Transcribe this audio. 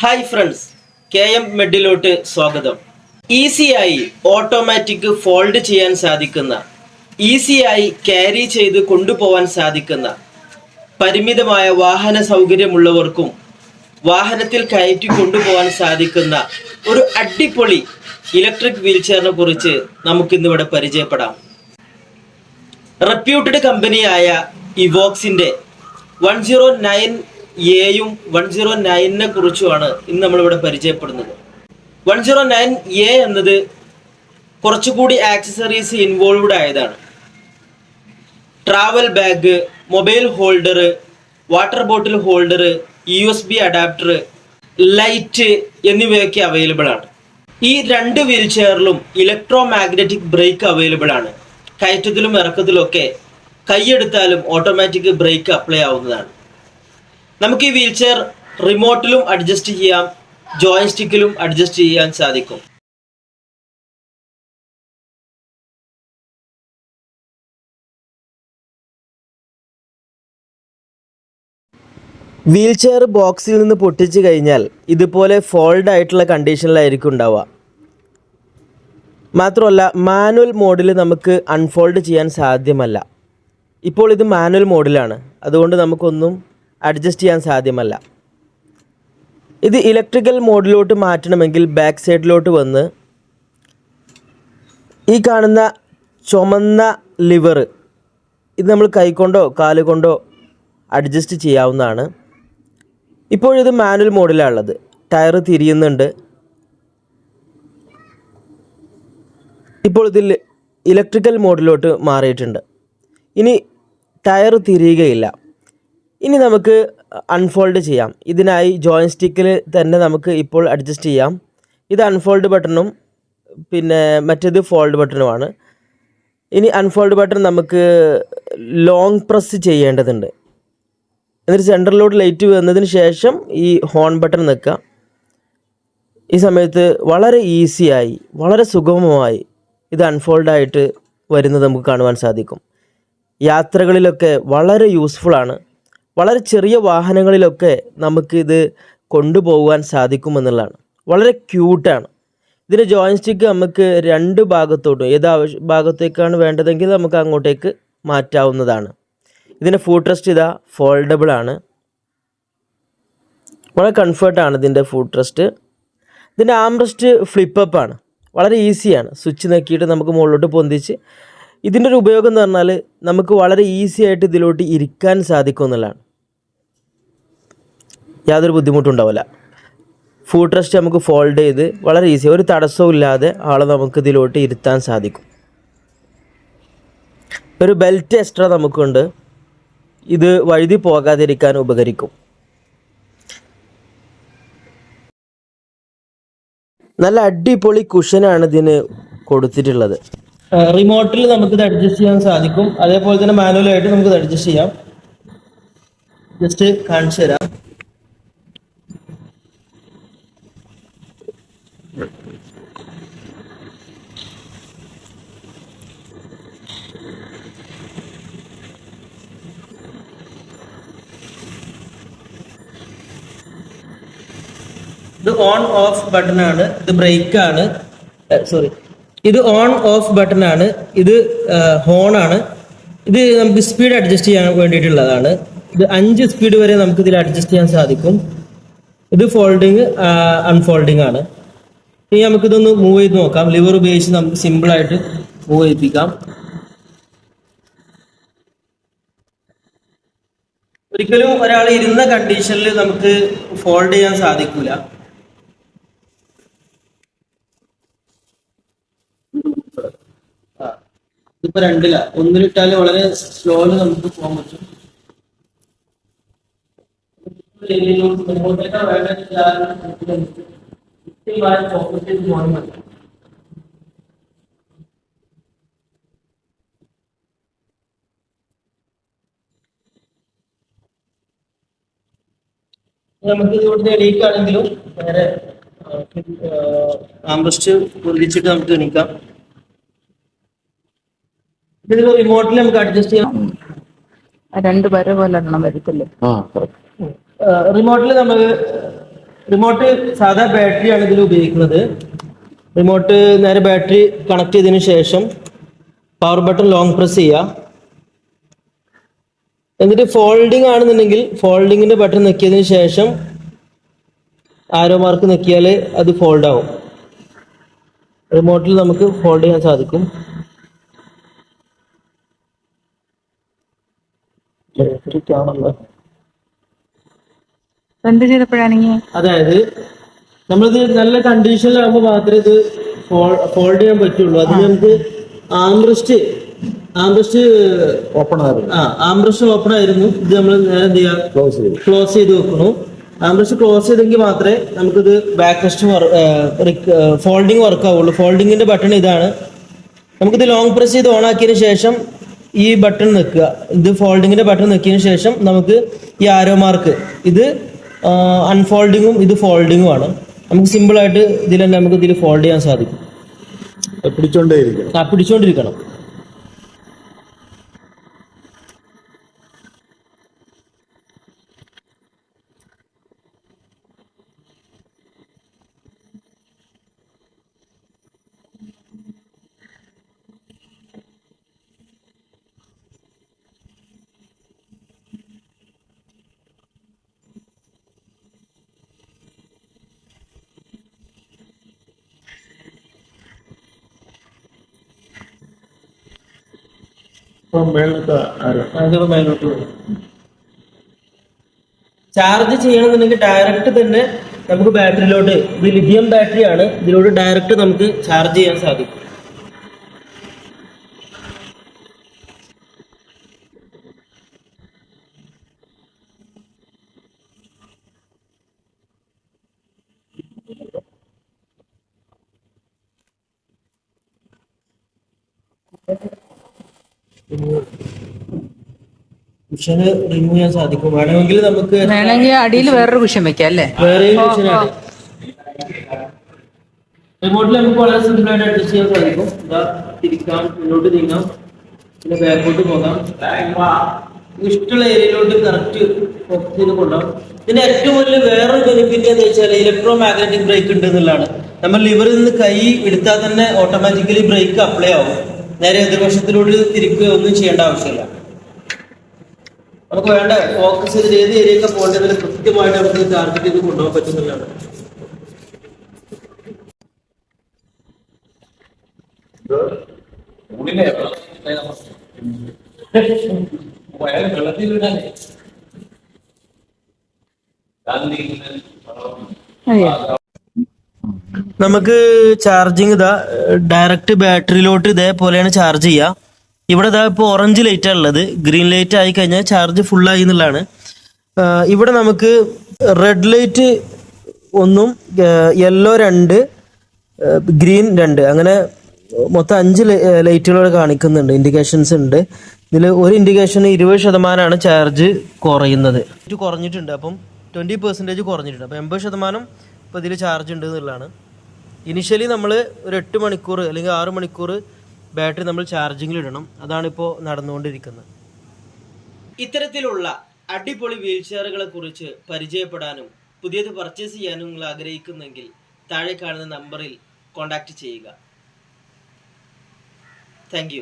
Hi friends K M മെഡിലോട്ട് സ്വാഗതം. ഈസിയായി ഓട്ടോമാറ്റിക് ഫോൾഡ് ചെയ്യാൻ സാധിക്കുന്ന ഈസിയായി ക്യാരി ചെയ്ത് കൊണ്ടുപോകാൻ സാധിക്കുന്ന പരിമിതമായ വാഹന സൗകര്യമുള്ളവർക്കും വാഹനത്തിൽ കയറ്റി കൊണ്ടുപോകാൻ സാധിക്കുന്ന ഒരു അടിപൊളി ഇലക്ട്രിക് വീൽചെയറിനെ കുറിച്ച് നമുക്കിന്നിവിടെ പരിചയപ്പെടാം. റെപ്യൂട്ടഡ് കമ്പനിയായ ഇവോക്സിന്റെ വൺ സീറോ നയൻ എയും വൺ സീറോ നയനിനെ കുറിച്ചുമാണ് ഇന്ന് നമ്മളിവിടെ പരിചയപ്പെടുന്നത്. വൺ സീറോ നയൻ എ എന്നത് കുറച്ചുകൂടി ആക്സസറീസ് ഇൻവോൾവ്ഡ് ആയതാണ്. Travel bag mobile holder water bottle holder U S B adapter light എന്നിവയൊക്കെ അവൈലബിൾ ആണ്. ഈ രണ്ട് വീൽ ചെയറിലും ഇലക്ട്രോ മാഗ്നറ്റിക് ബ്രേക്ക് അവൈലബിൾ ആണ്. കയറ്റത്തിലും ഇറക്കത്തിലും ഒക്കെ കൈയെടുത്താലും ഓട്ടോമാറ്റിക് ബ്രേക്ക് അപ്ലൈ ആവുന്നതാണ്. നമുക്ക് ഈ വീൽചെയർ റിമോട്ടിലും അഡ്ജസ്റ്റ് ചെയ്യാം ജോയിസ്റ്റിക്കിലും അഡ്ജസ്റ്റ് ചെയ്യാൻ സാധിക്കും. വീൽചെയർ ബോക്സിൽ നിന്ന് പൊട്ടിച്ചു കഴിഞ്ഞാൽ ഇതുപോലെ ഫോൾഡ് ആയിട്ടുള്ള കണ്ടീഷനിലായിരിക്കും ഉണ്ടാവുക. മാത്രമല്ല മാനുവൽ മോഡിൽ നമുക്ക് അൺഫോൾഡ് ചെയ്യാൻ സാധ്യമല്ല. ഇപ്പോൾ ഇത് മാനുവൽ മോഡിലാണ് അതുകൊണ്ട് നമുക്കൊന്നും അഡ്ജസ്റ്റ് ചെയ്യാൻ സാധ്യമല്ല. ഇത് ഇലക്ട്രിക്കൽ മോഡിലോട്ട് മാറ്റണമെങ്കിൽ ബാക്ക് സൈഡിലോട്ട് വന്ന് ഈ കാണുന്ന ചുമന്ന ലിവർ ഇത് നമ്മൾ കൈകൊണ്ടോ കാലുകൊണ്ടോ അഡ്ജസ്റ്റ് ചെയ്യാവുന്നതാണ്. ഇപ്പോഴിത് മാനുവൽ മോഡിലാണ് ഉള്ളത് ടയർ തിരിയുന്നുണ്ട്. ഇപ്പോൾ ഇതിൽ ഇലക്ട്രിക്കൽ മോഡിലോട്ട് മാറിയിട്ടുണ്ട്. ഇനി ടയർ തിരിയുകയില്ല. ഇനി നമുക്ക് അൺഫോൾഡ് ചെയ്യാം. ഇതിനായി ജോയിൻ സ്റ്റിക്കിൽ തന്നെ നമുക്ക് ഇപ്പോൾ അഡ്ജസ്റ്റ് ചെയ്യാം. ഇത് അൺഫോൾഡ് ബട്ടണും പിന്നെ മറ്റേത് ഫോൾഡ് ബട്ടണുമാണ് ഇനി അൺഫോൾഡ് ബട്ടൺ നമുക്ക് ലോങ് പ്രസ് ചെയ്യേണ്ടതുണ്ട്. എന്നിട്ട് സെന്ററിലോട്ട് ലൈറ്റ് വന്നതിന് ശേഷം ഈ ഹോൺ ബട്ടൺ നിൽക്കുക. ഈ സമയത്ത് വളരെ ഈസിയായി വളരെ സുഗമമായി ഇത് അൺഫോൾഡായിട്ട് വരുന്നത് നമുക്ക് കാണുവാൻ സാധിക്കും. യാത്രകളിലൊക്കെ വളരെ യൂസ്ഫുള്ളാണ് വളരെ ചെറിയ വാഹനങ്ങളിലൊക്കെ നമുക്കിത് കൊണ്ടുപോകാൻ സാധിക്കുമെന്നുള്ളതാണ്. വളരെ ക്യൂട്ടാണ്. ഇതിന്റെ ജോയിൻ സ്റ്റിക്ക് നമുക്ക് രണ്ട് ഭാഗത്തോട്ടും ഏത് ആവശ്യ ഭാഗത്തേക്കാണ് വേണ്ടതെങ്കിൽ നമുക്ക് അങ്ങോട്ടേക്ക് മാറ്റാവുന്നതാണ്. ഇതിന്റെ ഫുഡ് റെസ്റ്റ് ഇതാ ഫോൾഡബിൾ ആണ്. വളരെ കംഫർട്ടാണ് ഇതിന്റെ ഫുഡ് റെസ്റ്റ് ഇതിന്റെ ആംറസ്റ്റ് ഫ്ലിപ്പപ്പ് ആണ്. വളരെ ഈസിയാണ് സ്വിച്ച് നോക്കിയിട്ട് നമുക്ക് മുകളിലോട്ട് പൊന്തിച്ച് ഇതിന്റെ ഒരു ഉപയോഗം എന്ന് പറഞ്ഞാൽ നമുക്ക് വളരെ ഈസി ആയിട്ട് ഇതിലോട്ട് ഇരിക്കാൻ സാധിക്കും എന്നുള്ളതാണ് യാതൊരു ബുദ്ധിമുട്ടും ഉണ്ടാവില്ല ഫുഡ് ട്രസ്റ്റ് നമുക്ക് ഫോൾഡ് ചെയ്ത് വളരെ ഈസി ഒരു തടസ്സവും ഇല്ലാതെ ആളെ നമുക്ക് ഇതിലോട്ട് ഇരുത്താൻ സാധിക്കും. ഒരു ബെൽറ്റ് എക്സ്ട്രാ നമുക്കുണ്ട്. ഇത് വഴുതി പോകാതിരിക്കാൻ ഉപകരിക്കും. നല്ല അടിപൊളി കുഷനാണ് ഇതിന് കൊടുത്തിട്ടുള്ളത്. റിമോട്ടിൽ നമുക്ക് ഇത് അഡ്ജസ്റ്റ് ചെയ്യാൻ സാധിക്കും. അതേപോലെ തന്നെ മാനുവലായിട്ട് നമുക്ക് ഇത് അഡ്ജസ്റ്റ് ചെയ്യാം. ജസ്റ്റ് കാണിച്ചു തരാം ഇത് ഓൺ ഓഫ് ബട്ടൺ ആണ്. ഇത് ബ്രേക്ക് ആണ്. സോറി ഇത് ഓൺ ഓഫ് ബട്ടൺ ആണ്. ഇത് ഹോൺ ആണ്. ഇത് നമുക്ക് സ്പീഡ് അഡ്ജസ്റ്റ് ചെയ്യാൻ വേണ്ടിയിട്ടുള്ളതാണ്. ഇത് അഞ്ച് സ്പീഡ് വരെ നമുക്ക് ഇതിൽ അഡ്ജസ്റ്റ് ചെയ്യാൻ സാധിക്കും. ഇത് ഫോൾഡിങ് അൺഫോൾഡിങ് ആണ്. ഇനി നമുക്കിതൊന്ന് മൂവ് ചെയ്ത് നോക്കാം. ലിവർ ഉപയോഗിച്ച് നമുക്ക് സിമ്പിൾ ആയിട്ട് മൂവ് ചെയ്യിപ്പിക്കാം. ഒരിക്കലും ഒരാൾ ഇരുന്ന കണ്ടീഷനിൽ നമുക്ക് ഫോൾഡ് ചെയ്യാൻ സാധിക്കൂല. ഇതിപ്പോ രണ്ടില. ഒന്നിലിട്ടാൽ വളരെ സ്ലോയിൽ നമുക്ക് പോകാൻ പറ്റും. നമുക്ക് ഇവിടുത്തെ എണീക്കാണെങ്കിലും വേറെ ആംബ്രസ്റ്റ് പൊന്തിച്ചിട്ട് നമുക്ക് എണീക്കാം. ഇത് റിമോട്ടിൽ നമുക്ക് അഡ്ജസ്റ്റ് ചെയ്യാം. രണ്ട് വര പോലെ എണ്ണം വരത്തില്ലേ? റിമോട്ടിൽ നമ്മൾ റിമോട്ട് സാധാ ബാറ്ററി ആണ് ഇതിൽ ഉപയോഗിക്കുന്നത്. റിമോട്ട് നേരെ ബാറ്ററി കണക്ട് ചെയ്തതിന് ശേഷം പവർ ബട്ടൺ ലോങ് പ്രസ് ചെയ്യുക എന്നിട്ട് ഫോൾഡിംഗ് ആണെന്നുണ്ടെങ്കിൽ ഫോൾഡിങ്ങിന്റെ ബട്ടൺ നെക്കിയതിന് ശേഷം ആരോ മാർക്ക് നെക്കിയാൽ അത് ഫോൾഡ് ആവും. റിമോട്ടിൽ നമുക്ക് ഫോൾഡ് ചെയ്യാൻ സാധിക്കും. ആണല്ലോ എന്ത് ചെയ്തപ്പോഴാണെങ്കിൽ അതായത് നമ്മളിത് നല്ല കണ്ടീഷനിലാകുമ്പോൾ മാത്രമേ ഇത് ഫോൾഡ് ചെയ്യാൻ പറ്റുള്ളൂ. അത് നമുക്ക് ആംബ്രസ്റ്റ് ആംബ്രസ്റ്റ് ഓപ്പൺ ആയിരുന്നു. ആ ആംബ്രസ്റ്റ് ഓപ്പൺ ആയിരുന്നു. ഇത് നമ്മൾ നേരെ എന്ത് ചെയ്യാം? ക്ലോസ് ചെയ്തു. ക്ലോസ് ചെയ്ത് വെക്കുന്നു. ആംബ്രസ്റ്റ് ക്ലോസ് ചെയ്തെങ്കിൽ മാത്രമേ നമുക്കിത് ബാക്ക് റെസ്റ്റ് ഫോൾഡിങ് വർക്ക് ആവുള്ളൂ. ഫോൾഡിങ്ങിന്റെ ബട്ടൺ ഇതാണ്. നമുക്കിത് ലോങ് പ്രസ് ചെയ്ത് ഓൺ ആക്കിയതിന് ശേഷം ഈ ബട്ടൺ നിൽക്കുക. ഇത് ഫോൾഡിങ്ങിന്റെ ബട്ടൺ നിൽക്കിയതിന് ശേഷം നമുക്ക് ഈ ആരോ മാർക്ക് ഇത് അൺഫോൾഡിങ്ങും ഇത് ഫോൾഡിങ്ങും ആണ്. നമുക്ക് സിമ്പിൾ ആയിട്ട് ഇതിൽ തന്നെ നമുക്ക് ഇതിൽ ഫോൾഡ് ചെയ്യാൻ സാധിക്കും. പിടിച്ചോണ്ടേ ആ പിടിച്ചോണ്ടിരിക്കണം. ചാർജ് ചെയ്യണമെന്നുണ്ടെങ്കിൽ ഡയറക്റ്റ് തന്നെ നമുക്ക് ബാറ്ററിയിലോട്ട് ഇത് ലിഥിയം ബാറ്ററി ആണ് ഇതിലൂടെ ഡയറക്റ്റ് നമുക്ക് ചാർജ് ചെയ്യാൻ സാധിക്കും. കുഷന് റിമൂവ് ചെയ്യാൻ സാധിക്കും. വേണമെങ്കിൽ നമുക്ക് വേണമെങ്കിൽ അടിയിൽ വേറൊരു കുഷൻ വെക്കാം അല്ലേ? വേറെ കുഷനാണ് റിമോട്ടിൽ നമുക്ക് വളരെ സിമ്പിൾ ആയിട്ട് അഡ്ജസ്റ്റ് ചെയ്യാൻ സാധിക്കും. ഇതാ തിരിക്കാം മുന്നോട്ട് നീങ്ങാം. പിന്നെ ബാക്കോട്ട് പോകാം. ഇഷ്ടമുള്ള ഏരിയയിലോട്ട് കറക്റ്റ് ഫോക്കസ് ചെയ്ത് ഇതിന്റെ ഏറ്റവും വലിയ വേറൊരു ബെനിഫിറ്റ് എന്ന് വെച്ചാൽ ഇലക്ട്രോ മാഗ്നറ്റിക് ബ്രേക്ക് ഉണ്ട് എന്നുള്ളതാണ്. നമ്മൾ ലിവറിൽ നിന്ന് കൈ എടുത്താൽ തന്നെ ഓട്ടോമാറ്റിക്കലി ബ്രേക്ക് അപ്ലൈ ആവും. നേരെ എതിർവശത്തിലോട്ട് തിരിക്കുകയോ ഒന്നും ചെയ്യേണ്ട ആവശ്യമില്ല. നമുക്ക് വേണ്ട ഫോക്കസ് ചെയ്ത് ഏത് ഏരിയയൊക്കെ പോകേണ്ടതിൽ കൃത്യമായിട്ട് നമുക്ക് ടാർഗറ്റ് ചെയ്ത് കൊണ്ടുപോകാൻ പറ്റുന്നതാണ് അതെയോ നമുക്ക് ചാർജിങ് ഇതാ ഡയറക്റ്റ് ബാറ്ററിയിലോട്ട് ഇതേപോലെയാണ് ചാർജ് ചെയ്യുക ഇവിടെ ഇതാ ഇപ്പോൾ ഓറഞ്ച് ലൈറ്റ് ഉള്ളത്. ഗ്രീൻ ലൈറ്റ് ആയി കഴിഞ്ഞാൽ ചാർജ് ഫുള്ളായി എന്നുള്ളതാണ്. ആ, ഇവിടെ നമുക്ക് റെഡ് ലൈറ്റ് ഒന്നും യെല്ലോ രണ്ട് ഗ്രീൻ രണ്ട്. അങ്ങനെ മൊത്തം അഞ്ച് ലൈറ്റുകളോട് കാണിക്കുന്നുണ്ട്. ഇൻഡിക്കേഷൻസ് ഉണ്ട്. ഇതിൽ ഒരു ഇൻഡിക്കേഷൻ ഇരുപത് ശതമാനമാണ് ചാർജ് കുറയുന്നത്. കുറഞ്ഞിട്ടുണ്ട്. അപ്പം ട്വന്റി പെർസെന്റേജ് കുറഞ്ഞിട്ടുണ്ട്. അപ്പം എൺപത് ശതമാനം ഇപ്പോൾ ഇതിൽ ചാർജ് ഉണ്ട് എന്നുള്ളതാണ്. ഇനിഷ്യലി നമ്മൾ ഒരു എട്ട് മണിക്കൂർ അല്ലെങ്കിൽ ആറ് മണിക്കൂർ ബാറ്ററി നമ്മൾ ചാർജിങ്ങിൽ ഇടണം. അതാണിപ്പോൾ നടന്നുകൊണ്ടിരിക്കുന്നത്. ഇത്തരത്തിലുള്ള അടിപൊളി വീൽ ചെയറുകളെ കുറിച്ച് പരിചയപ്പെടാനും പുതിയത് പർച്ചേസ് ചെയ്യാനും നിങ്ങൾ ആഗ്രഹിക്കുന്നെങ്കിൽ താഴെ കാണുന്ന നമ്പറിൽ കോൺടാക്റ്റ് ചെയ്യുക. താങ്ക്